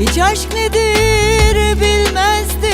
Hiç aşk nedir bilmezdim.